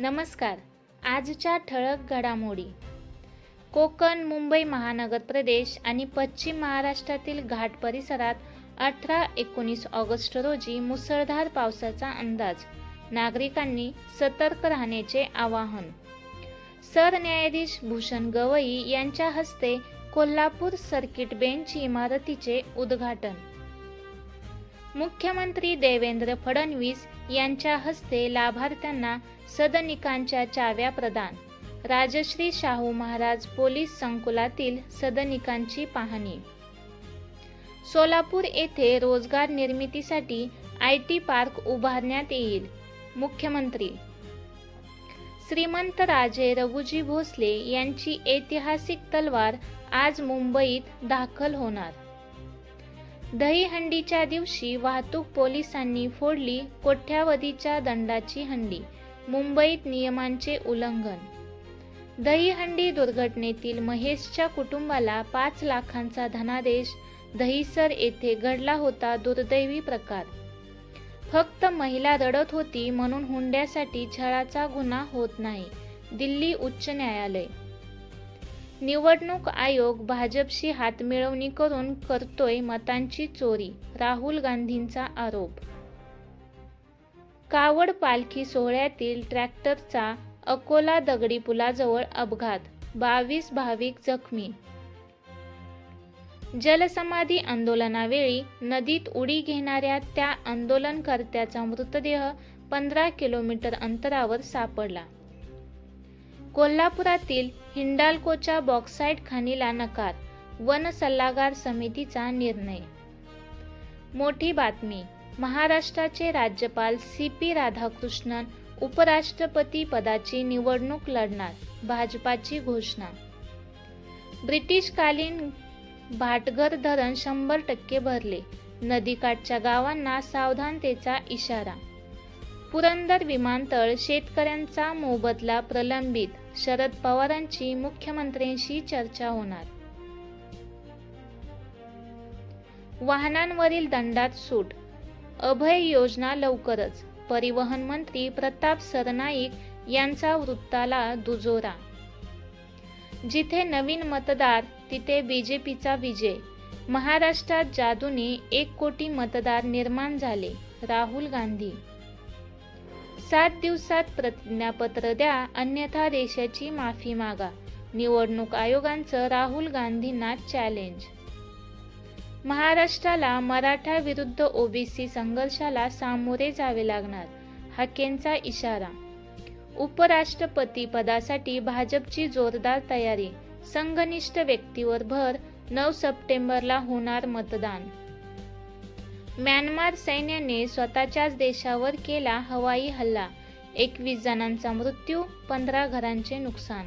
नमस्कार. आजच्या ठळक घडामोडी. कोकण मुंबई महानगर प्रदेश आणि पश्चिम महाराष्ट्रातील घाट परिसरात अठरा एकोणीस ऑगस्ट रोजी मुसळधार पावसाचा अंदाज. नागरिकांनी सतर्क राहण्याचे आवाहन. सरन्यायाधीश भूषण गवई यांच्या हस्ते कोल्हापूर सर्किट बेंच इमारतीचे उद्घाटन. मुख्यमंत्री देवेंद्र फडणवीस यांच्या हस्ते लाभार्थ्यांना सदनिकांच्या चाव्या प्रदान. राजश्री शाहू महाराज पोलीस संकुलातील सदनिकांची पाहणी. सोलापूर येथे रोजगार निर्मितीसाठी आय टी पार्क उभारण्यात येईल. मुख्यमंत्री. श्रीमंत राजे रघुजी भोसले यांची ऐतिहासिक तलवार आज मुंबईत दाखल होणार. दहीहंडीच्या दिवशी वाहतूक पोलिसांनी फोडली कोट्यावधीच्या दंडाची हंडी. मुंबईत नियमांचे उल्लंघन. दहीहंडी दुर्घटनेतील महेशच्या कुटुंबाला पाच लाखांचा धनादेश दहीसर येथे घडला होता दुर्दैवी प्रकार. फक्त महिला रडत होती म्हणून हुंड्यासाठी छळाचा गुन्हा होत नाही दिल्ली उच्च न्यायालय. निवडणूक आयोग भाजपशी हातमिळवणी करून करतोय मतांची चोरी राहुल गांधींचा आरोप कावड पालखी सोहळ्यातील ट्रॅक्टरचा अकोला दगडी पुलाजवळ अपघात बावीस भाविक जखमी. जलसमाधी आंदोलनावेळी नदीत उडी घेणाऱ्या त्या आंदोलनकर्त्याचा मृतदेह पंधरा किलोमीटर अंतरावर सापडला. कोल्हापुरातील हिंडाल्कोच्या बॉक्साईट खाणीला नकार वन सल्लागार समितीचा निर्णय. मोठी बातमी. महाराष्ट्राचे राज्यपाल सी पी राधाकृष्णन उपराष्ट्रपती पदाची निवडणूक लढणार भाजपाची घोषणा. ब्रिटिशकालीन भाटघर धरण शंभर टक्के भरले. नदीकाठच्या गावांना सावधानतेचा इशारा. पुरंदर विमानतळ शेतकऱ्यांचा मोबदला प्रलंबित शरद पवारांची मुख्यमंत्र्यांशी चर्चा होणार. वाहनांवरील दंडात सूट अभय योजना लवकरच. परिवहन मंत्री प्रताप सरनाईक यांचा वृत्ताला दुजोरा. जिथे नवीन मतदार तिथे बीजेपीचा विजय. महाराष्ट्रात जादूने एक कोटी मतदार निर्माण झाले राहुल गांधी. सात दिवसात प्रतिज्ञापत्र द्या अन्यथा देशाची माफी मागा. निवडणूक आयोगांचं राहुल गांधींना चॅलेंज महाराष्ट्राला मराठा विरुद्ध ओबीसी संघर्षाला सामोरे जावे लागणार हाकेंचा इशारा. उपराष्ट्रपती पदासाठी भाजपची जोरदार तयारी संघनिष्ठ व्यक्तीवर भर नऊ सप्टेंबरला होणार मतदान. म्यानमार सैन्याने स्वतःच्याच देशावर केला हवाई हल्ला एकवीस जणांचा मृत्यू पंधरा घरांचे नुकसान.